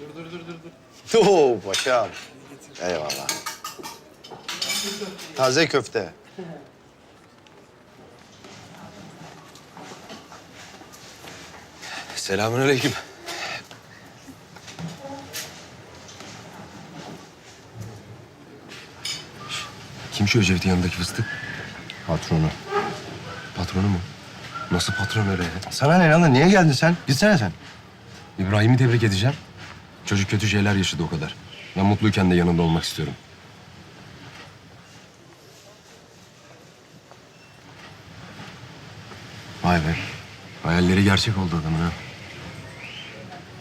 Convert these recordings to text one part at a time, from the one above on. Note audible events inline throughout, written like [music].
Dur dur dur dur. dur. Oo paşam. Eyvallah. Taze köfte. Selamünaleyküm. Kim şu Ecevit'in yanındaki fıstık? Patronu. Patronu mu? Nasıl patron öyle? Sana ne lan? Niye geldin sen? Gitsene sen. İbrahim'i tebrik edeceğim. Çocuk kötü şeyler yaşadı o kadar. Ben mutluyken de yanında olmak istiyorum. Vay be. Hayalleri gerçek oldu adamın ha.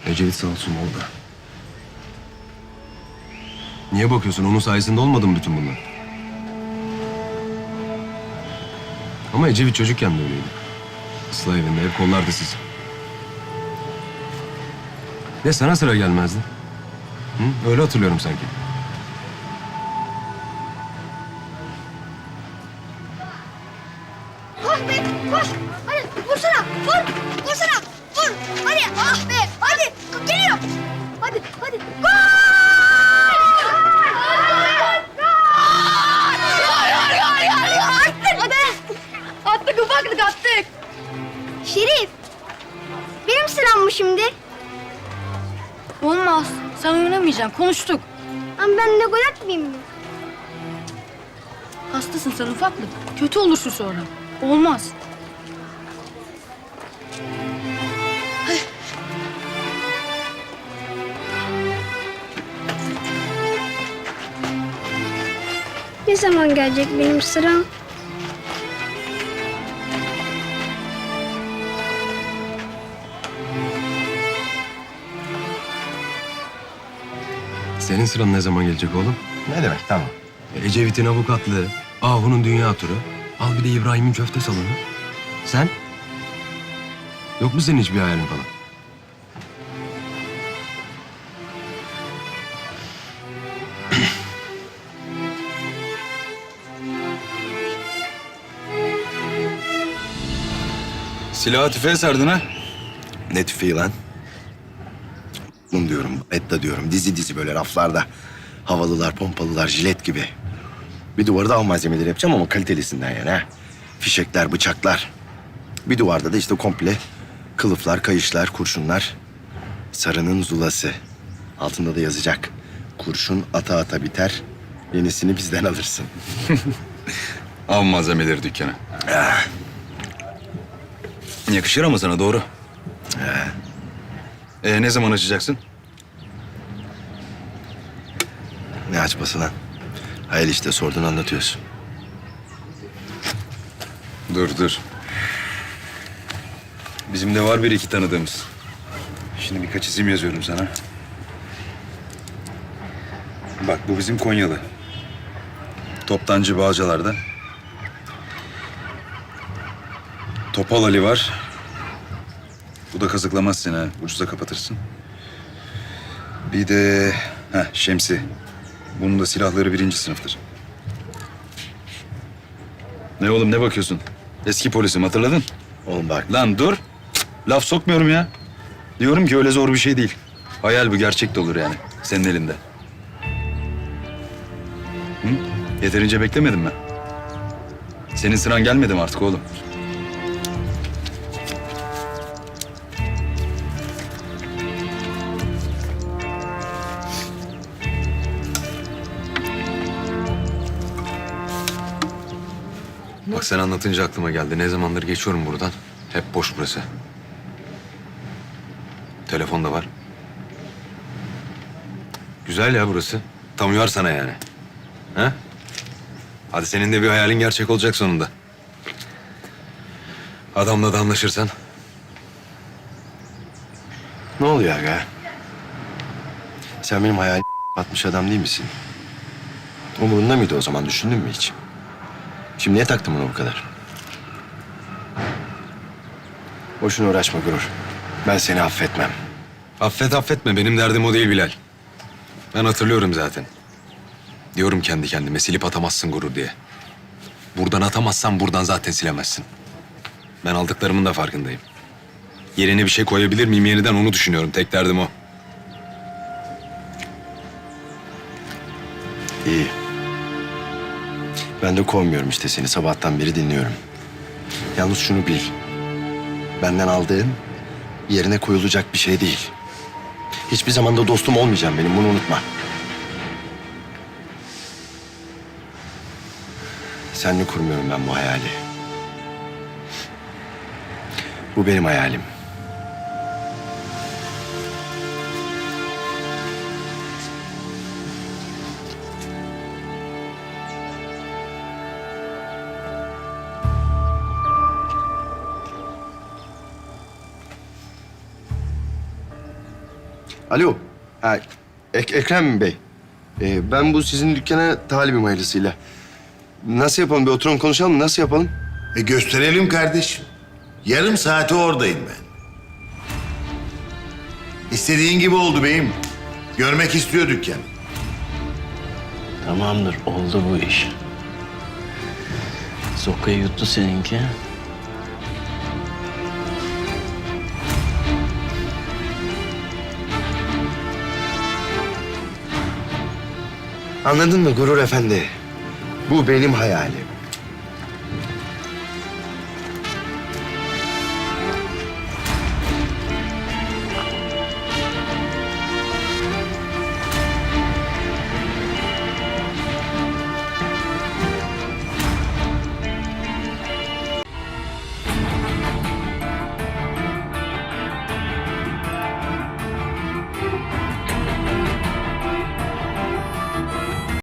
Ecevit sağ olsun oldu. Niye bakıyorsun? Onun sayesinde olmadı mı bütün bunlar? Ama Ecevit çocukken de öyleydi. Islah evinde hep kollardı sizi. Ya sana sıra gelmezdi? Hı? Öyle hatırlıyorum sanki. Koş be koş. Hadi vursana vur. Vursana vur. Hadi ah be hadi geliyor. Hadi hadi. Gol! Olmaz. Sen oynamayacaksın. Konuştuk. Ama ben de gol atmayayım mı? Hastasın sen ufaklık. Kötü olursun sonra. Olmaz. Ne zaman gelecek benim sıram? Senin sıran ne zaman gelecek oğlum? Ne demek? Tamam. Ecevit'in avukatlığı, Ahu'nun dünya turu. Al bir de İbrahim'in köfte salonu. Sen? Yok mu senin hiçbir hayalin falan? Silahı tüfeğe sardın ha? Ne tüfeği lan? Bunu diyorum, etta diyorum. Dizi dizi böyle raflarda. Havalılar, pompalılar, jilet gibi. Bir duvarda av malzemeleri yapacağım ama kalitelisinden yani ha. Fişekler, bıçaklar. Bir duvarda da işte komple kılıflar, kayışlar, kurşunlar. Sarının zulası. Altında da yazacak. Kurşun ata ata biter. Yenisini bizden alırsın. [laughs] Av malzemeleri dükkanı. Yakışır ama sana doğru. Ee, ne zaman açacaksın? Ne açması lan? Hayal işte sordun anlatıyorsun. Dur dur. Bizim de var bir iki tanıdığımız. Şimdi birkaç isim yazıyorum sana. Bak bu bizim Konyalı. Toptancı Bağcalar'da. Topal Ali var. Bu da kazıklamaz seni ha. Ucuza kapatırsın. Bir de heh, Şemsi. Bunun da silahları birinci sınıftır. Ne oğlum ne bakıyorsun? Eski polisim hatırladın? Oğlum bak Lan dur. Laf sokmuyorum ya. Diyorum ki öyle zor bir şey değil. Hayal bu gerçek de olur yani. Senin elinde. Hı? Yeterince beklemedim mi? Senin sıran gelmedi mi artık oğlum? Bak sen anlatınca aklıma geldi. Ne zamandır geçiyorum buradan. Hep boş burası. Telefon da var. Güzel ya burası. Tam uyar sana yani. Ha? Hadi senin de bir hayalin gerçek olacak sonunda. Adamla da anlaşırsan. ne oluyor aga? Sen benim hayal [laughs] atmış adam değil misin? Umurunda mıydı o zaman düşündün mü hiç? Şimdi niye taktın bunu bu kadar? Boşuna uğraşma Gurur. Ben seni affetmem. Affet affetme benim derdim o değil Bilal. Ben hatırlıyorum zaten. Diyorum kendi kendime silip atamazsın gurur diye. Buradan atamazsan buradan zaten silemezsin. Ben aldıklarımın da farkındayım. Yerine bir şey koyabilir miyim yeniden onu düşünüyorum. Tek derdim o. Ben de kovmuyorum işte seni. Sabahtan beri dinliyorum. Yalnız şunu bil. Benden aldığın yerine koyulacak bir şey değil. Hiçbir zaman da dostum olmayacağım benim. Bunu unutma. Seninle kurmuyorum ben bu hayali. Bu benim hayalim. Alo. Ha, Ek- Ekrem Bey. Ee, ben bu sizin dükkana talibim hayırlısıyla. Nasıl yapalım? Bir oturalım konuşalım mı? Nasıl yapalım? E gösterelim kardeşim. Yarım saati oradayım ben. İstediğin gibi oldu beyim. Görmek istiyor dükkan. Tamamdır, oldu bu iş. Sokayı yuttu seninki. Anladın mı Gurur Efendi? Bu benim hayalim.